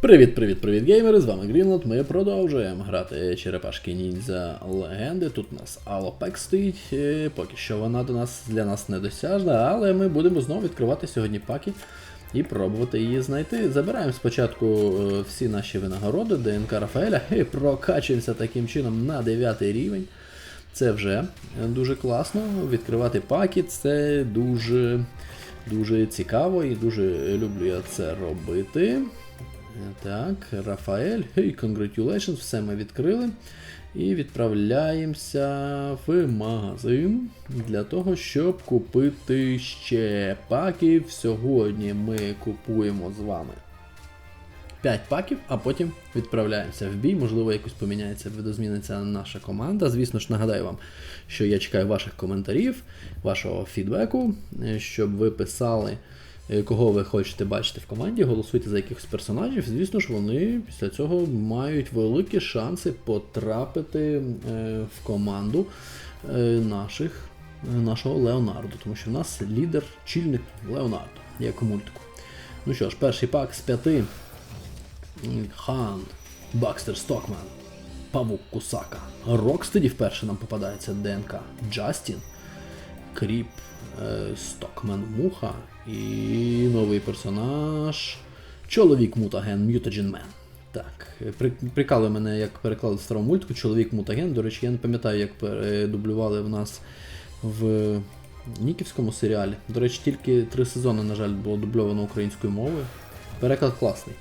Привіт-привіт, привіт, геймери! З вами Грінланд. Ми продовжуємо грати черепашки ніндзя легенди. Тут у нас Алопек стоїть. е, Поки що вона до нас для нас недосяжна, але ми будемо знову відкривати сьогодні паки і пробувати її знайти. Забираємо спочатку е, всі наші винагороди ДНК Рафаеля і прокачуємося таким чином на 9 рівень. Це вже дуже класно. Відкривати паки це дуже, дуже цікаво і дуже люблю я це робити. Так, Рафаель. Hey, congratulations, все ми відкрили. І відправляємося в магазин для того, щоб купити ще паків. Сьогодні ми купуємо з вами 5 паків, а потім відправляємося в бій. Можливо, якось поміняється, видозміниться наша команда. Звісно ж, нагадаю вам, що я чекаю ваших коментарів, вашого фідбеку, щоб ви писали, кого ви хочете бачити в команді, голосуйте за якихось персонажів. Звісно ж, вони після цього мають великі шанси потрапити е, в команду е, наших, е, нашого Леонардо, тому що в нас лідер, чільник Леонардо, як у мультику. Ну що ж, перший пак з п'яти. Хан, Бакстер Стокман, Павук Кусака. Рокстеді вперше нам попадається ДНК. Джастін, Кріп, е, Стокмен Муха і новий персонаж. Чоловік Мутаген Мютаген Мен. Так, при, прикалує мене, як переклали в старому мультику, чоловік Мутаген. До речі, я не пам'ятаю, як передублювали в нас в Ніківському серіалі. До речі, тільки три сезони, на жаль, було дубльовано українською мовою. Переклад класний.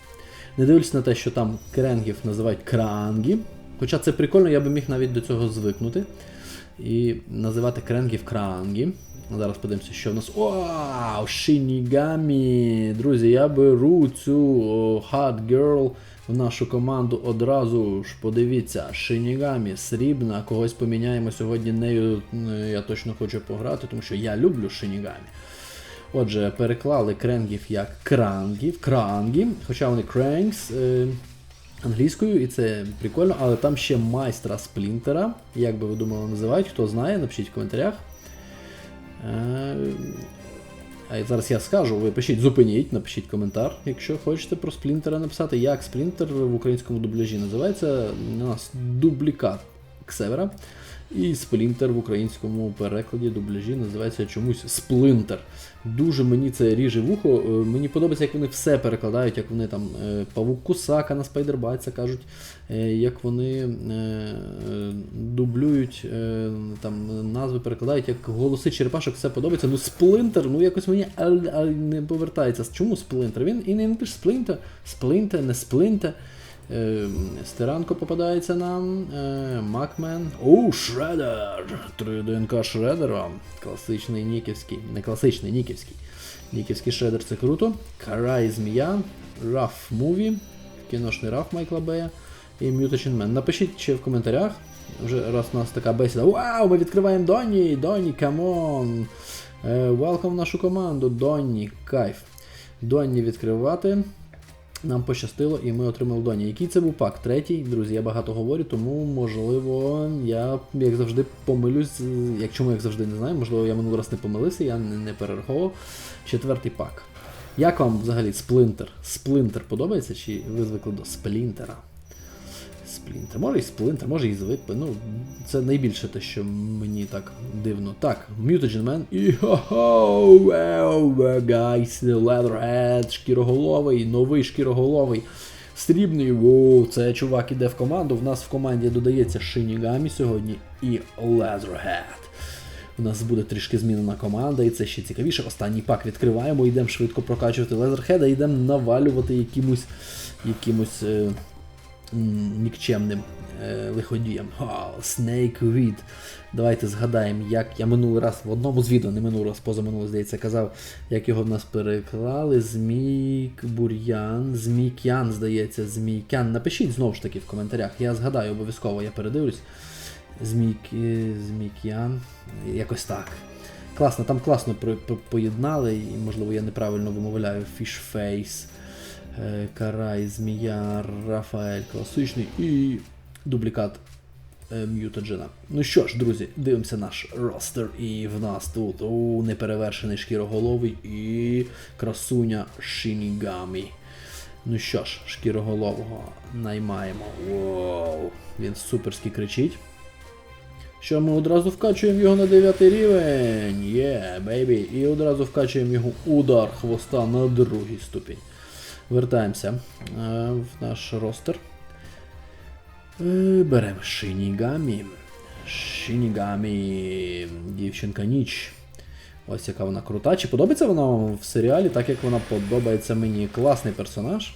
Не дивлюсь на те, що там кренгів називають крангі. Хоча це прикольно, я би міг навіть до цього звикнути. І називати кренгів крангі. Зараз подивимося, що в нас. Вау! Шинігамі! Друзі, я беру цю Hard Girl в нашу команду одразу ж. Подивіться, Шинігамі, срібна, когось поміняємо сьогодні нею. Я точно хочу пограти, тому що я люблю Шинігамі. Отже, переклали кренгів як крангів, крангі, хоча вони кренкс е, англійською, і це прикольно, але там ще майстра сплінтера. Як би ви думали, називають, хто знає, напишіть в коментарях. Е, а зараз я скажу, ви пишіть, зупиніть, напишіть коментар, якщо хочете про сплінтера написати, як сплінтер в українському дубляжі називається. У нас дублікат Ксевера. І сплінтер в українському перекладі дубляжі називається чомусь сплинтер. Дуже мені це ріже вухо. Е, Мені подобається, як вони все перекладають, як вони там е, павук Кусака на Спайдербайца кажуть, е, як вони дублюють там назви перекладають, як голоси черепашок, все подобається. Ну сплинтер, ну якось мені не повертається. Чому сплинтер? Він і не напише сплинтер, сплинтер, не сплинтер. Е, Стиранко попадається нам. Е, Макмен. Оу, Шредер! Три ДНК Шредера. Класичний Ніківський. Не класичний, Ніківський. Ніківський Шредер це круто. Карай Змія. Раф Муві. Кіношний Раф Майкла Бея. І Мютачин Мен. Напишіть ще в коментарях. Вже раз у нас така бесіда. Вау, ми відкриваємо Доні! Доні, камон! Е, Welcome в нашу команду, Доні, кайф. Доні відкривати. Нам пощастило, і ми отримали Доні. Який це був пак? Третій. Друзі, я багато говорю, тому можливо, я, як завжди, помилюсь. Як чому, як завжди, не знаю. Можливо, я минулий раз не помилився, я не, не перераховував. Четвертий пак. Як вам взагалі сплинтер? Сплинтер подобається, чи ви звикли до сплінтера? Сплінтер. Може і сплинтер, може і звикли. Ну, це найбільше те, що мені так дивно. Так, Mutagen Man і хо-хо, guys, Leatherhead, шкіроголовий, новий шкіроголовий. Стрібний, воу, це чувак іде в команду. В нас в команді додається Шинігамі сьогодні і Leatherhead. У нас буде трішки змінена команда, і це ще цікавіше. Останній пак відкриваємо, йдемо швидко прокачувати Лезерхеда, йдемо навалювати якимось, якимось е, нікчемним е, лиходієм. Weed. Давайте згадаємо, як я минулий раз в одному з відео, не минулий раз, позаминулий, здається, казав, як його в нас переклали. Змійк Бур'ян, Змійкян, здається, Змійкян. Напишіть знову ж таки в коментарях. Я згадаю обов'язково, я передивлюсь. Змійки, Змійкян. Якось так. Класно, там класно поєднали, і, можливо, я неправильно вимовляю Fishface, е, Карай, Змія, Рафаель, класичний і дублікат е, М'ютаджена. Ну що ж, друзі, дивимося наш ростер, і в нас тут о, неперевершений шкіроголовий і красуня Шинігамі. Ну що ж, шкіроголового наймаємо. Воу, він суперськи кричить. Що ми одразу вкачуємо його на 9 рівень. Є, бейбі. І одразу вкачуємо його удар хвоста на другий ступінь. Вертаємося е, в наш ростер. Е, беремо Шинігамі. Шинігамі. Дівчинка ніч. Ось яка вона крута. Чи подобається вона вам в серіалі, так як вона подобається мені. Класний персонаж.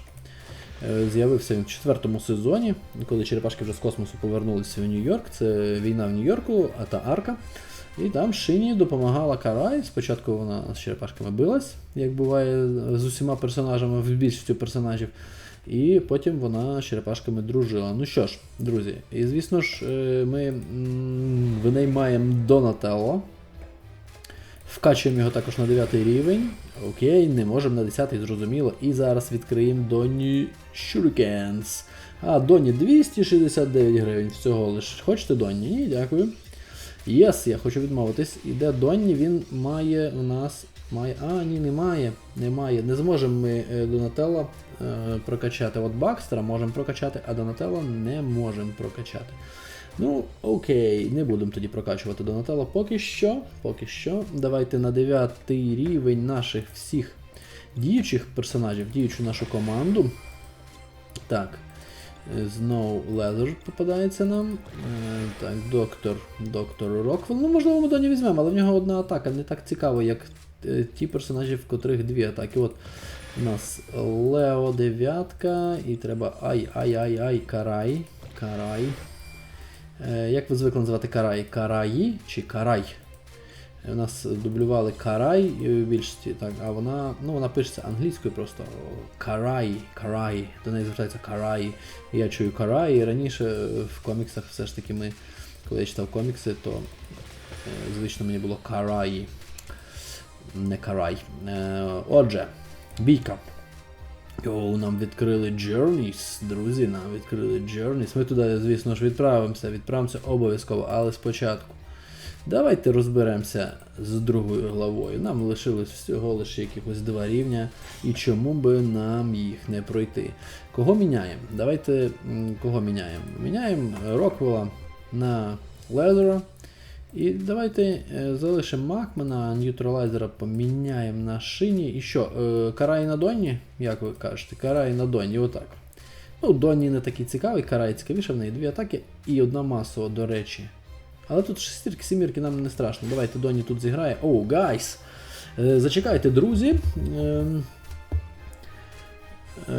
Е, З'явився він в четвертому сезоні, коли черепашки вже з космосу повернулися в Нью-Йорк. Це війна в Нью-Йорку, а та арка. І там Шині допомагала Карай. Спочатку вона з черепашками билась, як буває з усіма персонажами, в більшістю персонажів. І потім вона з черепашками дружила. Ну що ж, друзі, і звісно ж, е, ми винаймаємо Донателло. Вкачуємо його також на 9 рівень. Окей, не можемо на 10 зрозуміло. І зараз відкриємо Доні Shurikens. А, Доні 269 гривень всього лиш. Хочете Доні? Ні, дякую. Єс, я хочу відмовитись. Іде Донні, він має у нас. Має. А, ні, немає. Немає. Не зможемо ми е, Донателло е, прокачати. От Бакстера можемо прокачати, а Донателло не можемо прокачати. Ну, окей, не будемо тоді прокачувати Донателло поки що. Поки що. Давайте на 9 рівень наших всіх діючих персонажів, діючу нашу команду. Так. Е, Знову Лезер попадається нам. Е, Так, доктор. Доктор Роквелл. Ну, можливо, ми Доні візьмемо, але в нього одна атака. Не так цікаво, як е, ті персонажі, в котрих дві атаки. От у нас Лео дев'ятка, і треба ай-ай-ай-ай, карай. Карай. Як ви звикли називати карай? Караї чи карай? У нас дублювали карай в більшості, так, а вона, ну, вона пишеться англійською просто карай, карай, до неї звертається карай. Я чую карай, і раніше е, в коміксах все ж таки ми, коли я читав комікси, то е, звично мені було караї, не карай. Е, Отже, бійка. Йоу, нам відкрили Journeys, друзі, нам відкрили Journeys. Ми туди, звісно ж, відправимося, відправимося обов'язково, але спочатку. Давайте розберемося з другою главою. Нам лишилось всього лише якихось два рівня, і чому би нам їх не пройти. Кого міняємо? Давайте кого міняємо? Міняємо Роквелла на Лезера. І давайте е, залишимо Макмена, ньютралайзера поміняємо на шині. І що? Е, Карай на Донні, як ви кажете? Карай на Донні, отак. Ну, Донні не такий цікавий, Карай цікавіше, в неї дві атаки і одна масова, до речі. Але тут шестірки, сімірки нам не страшно. Давайте Доні тут зіграє. Оу, гайс! Е, Зачекайте, друзі.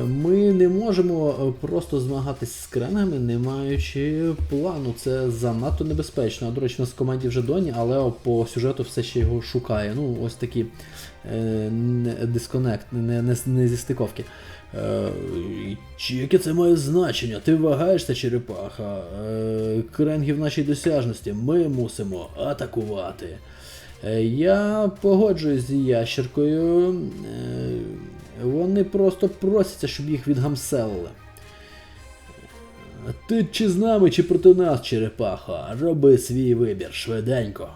Ми не можемо е, просто змагатись з кренгами, не маючи плану. Це занадто небезпечно. До речі, у нас в команді вже Доні, але по сюжету все ще його шукає. Ну, ось такі е, дисконект, не, не, не зі стиковки. Е, чи яке це має значення? Ти вагаєшся, черепаха. Е, кренги в нашій досяжності. Ми мусимо атакувати. Е, Я погоджуюсь з ящеркою. Е, Вони просто просяться, щоб їх відгамселили. Ти чи з нами, чи проти нас, черепаха? Роби свій вибір швиденько.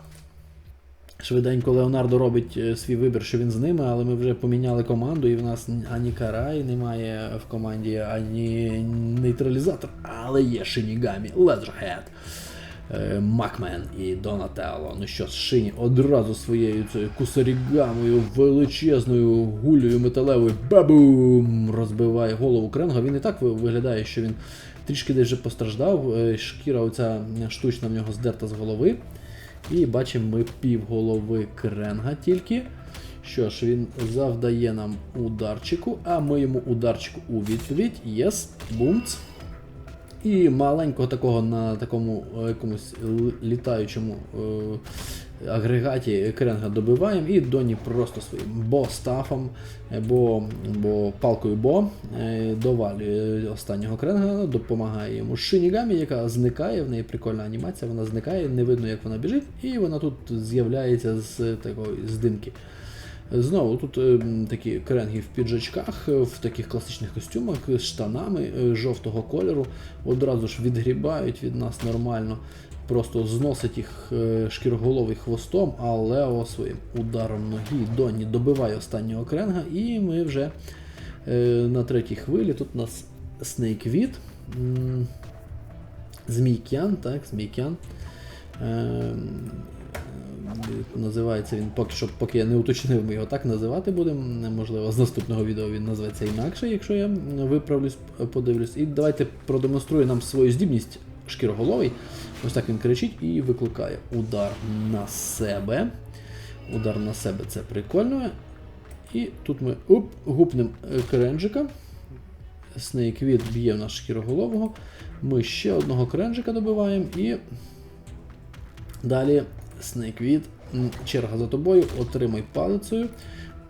Швиденько Леонардо робить е, свій вибір, що він з ними, але ми вже поміняли команду, і в нас ані Карай немає в команді, ані нейтралізатор, але є Шинігамі, Лезерхед. Е, Макмен і Донателло. Ну що, Шині одразу своєю цією кусарігамою, величезною гулею металевою бабум розбиває голову Кренга. Він і так виглядає, що він трішки десь вже постраждав. Е, Шкіра оця штучна в нього здерта з голови. І бачимо ми пів голови Кренга тільки. Що ж, він завдає нам ударчику, а ми йому ударчику у відповідь. Єс, бумц. І маленького такого на такому е, якомусь літаючому е, агрегаті кренга добиваємо. І Доні просто своїм бо-стафом, е, бо, бо палкою бо довалює останнього кренга, допомагає йому Шинігамі, яка зникає, в неї прикольна анімація, вона зникає, не видно, як вона біжить, і вона тут з'являється з такої здимки. Знову тут е, такі кренги в піджачках, е, в таких класичних костюмах з штанами е, жовтого кольору. Одразу ж відгрібають від нас нормально. Просто зносить їх е, шкіроголовий хвостом, а Лео своїм ударом ноги Донні добиває останнього кренга, і ми вже е, на третій хвилі. Тут у нас Снейквіт. Змійкян, так, Змійкян. Ем, е, Називається він поки що, поки я не уточнив, ми його так називати будемо. Можливо, з наступного відео він назветься інакше, якщо я виправлюсь, подивлюсь. І давайте продемонструє нам свою здібність шкіроголовий. Ось так він кричить і викликає удар на себе. Удар на себе це прикольно. І тут ми оп, гупнем е, кренжика. Снейквіт б'є в нас шкіроголового. Ми ще одного кренжика добиваємо і далі Снейквіт. Черга за тобою, отримай палицею.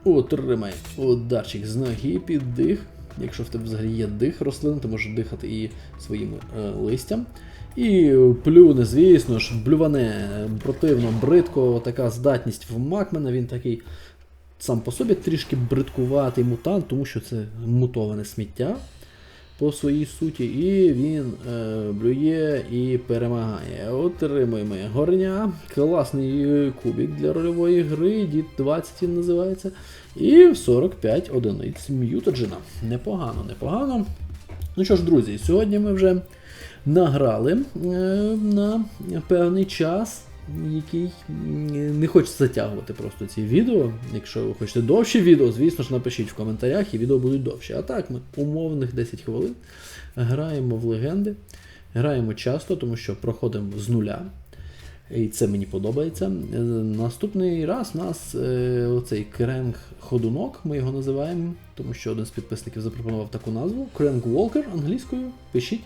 Отримай ударчик з ноги під дих. Якщо в тебе взагалі є дих рослин, ти можеш дихати і своїм е, листям. І плюне, звісно ж, блюване противно, бридко, така здатність в Макмена, він такий сам по собі трішки бридкуватий мутант, тому що це мутоване сміття по своїй суті, і він е, блює і перемагає. Отримуємо горня, класний кубик для рольової гри, дід 20 він називається. І 45 одиниць м'ютаджина. Непогано, непогано. Ну що ж, друзі, сьогодні ми вже награли е, на певний час, який не хочеться затягувати просто ці відео. Якщо ви хочете довші відео, звісно ж напишіть в коментарях, і відео будуть довші. А так, ми умовних 10 хвилин граємо в легенди. Граємо часто, тому що проходимо з нуля. І це мені подобається. Наступний раз у нас е, оцей кренг ходунок, ми його називаємо, тому що один з підписників запропонував таку назву. Кренг Волкер англійською. Пишіть.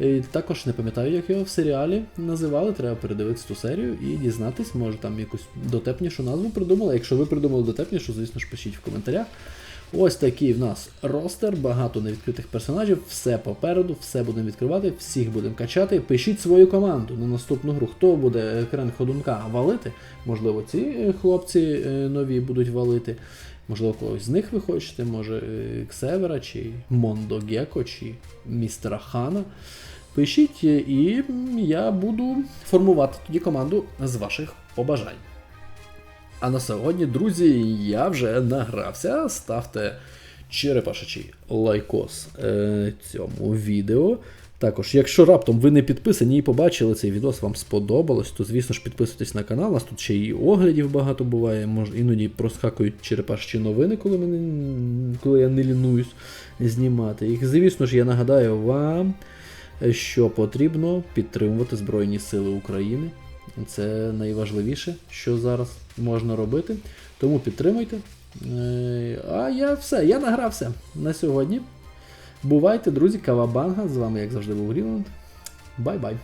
І також не пам'ятаю, як його в серіалі називали. Треба передивитися ту серію і дізнатись, може там якусь дотепнішу назву придумали. Якщо ви придумали дотепнішу, звісно ж пишіть в коментарях. Ось такий в нас ростер, багато невідкритих персонажів, все попереду, все будемо відкривати, всіх будемо качати. Пишіть свою команду на наступну гру. Хто буде крен ходунка валити? Можливо, ці е, хлопці е, нові будуть валити. Можливо, когось з них ви хочете, може е, Ксевера, чи Мондо Геко, чи містера Хана. Пишіть, е, і я буду формувати тоді команду з ваших побажань. А на сьогодні, друзі, я вже награвся. Ставте черепашачий лайкос е, цьому відео. Також, якщо раптом ви не підписані і побачили цей відос, вам сподобалось, то звісно ж підписуйтесь на канал. У нас тут ще і оглядів багато буває. Може, іноді проскакують черепашчі новини, коли, мене, коли я не лінуюсь знімати їх. Звісно ж, я нагадаю вам, що потрібно підтримувати Збройні Сили України. Це найважливіше, що зараз можна робити. Тому підтримуйте. Е, А я все, я награвся на сьогодні. Бувайте, друзі, Кавабанга. З вами, як завжди, був Ріланд. Бай-бай.